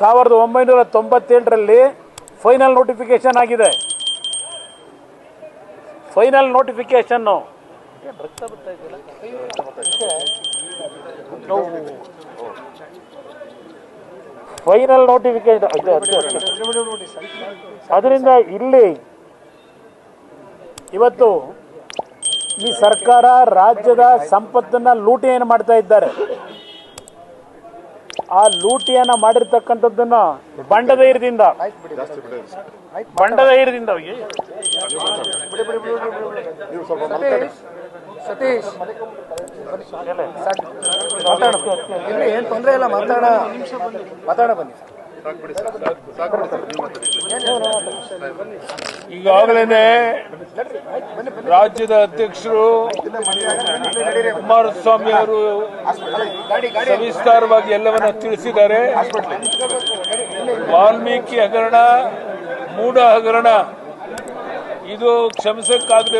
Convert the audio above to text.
ಸಾವಿರದ ಒಂಬೈನೂರ ತೊಂಬತ್ತೆಂಟರಲ್ಲಿ ಫೈನಲ್ ನೋಟಿಫಿಕೇಶನ್ ಆಗಿದೆ. ಫೈನಲ್ ನೋಟಿಫಿಕೇಶನ್ನು ಫೈನಲ್ ನೋಟಿಫಿಕೇಶನ್ ಅದರಿಂದ ಇಲ್ಲಿ ಇವತ್ತು ಈ ಸರ್ಕಾರ ರಾಜ್ಯದ ಸಂಪತ್ತನ್ನ ಲೂಟಿಯನ್ನು ಮಾಡ್ತಾ ಇದ್ದಾರೆ? ಆ ಲೂಟಿಯನ್ನ ಮಾಡಿರ್ತಕ್ಕಂಥದ್ದನ್ನ ಬಂಡಧೈರ್ಯದಿಂದ ಬಂಡಧೈರ್ಯದಿಂದ ಹೋಗಿ ಸತೀಶ್ ಮಾತಾಡೋಣ ಏನು ತೊಂದರೆ ಇಲ್ಲ ಮಾತಾಡೋಣ ಮಾತಾಡ ಬನ್ನಿ ಈಗಾಗಲೇ ರಾಜ್ಯದ ಅಧ್ಯಕ್ಷರು ಕುಮಾರಸ್ವಾಮಿ ಅವರು ಸವಿಸ್ತಾರವಾಗಿ ಎಲ್ಲವನ್ನ ತಿಳಿಸಿದ್ದಾರೆ. ವಾಲ್ಮೀಕಿ ಹಗರಣ ಮೂಢ ಹಗರಣ ಇದು ಕ್ಷಮಿಸಕ್ಕಾಗದೆ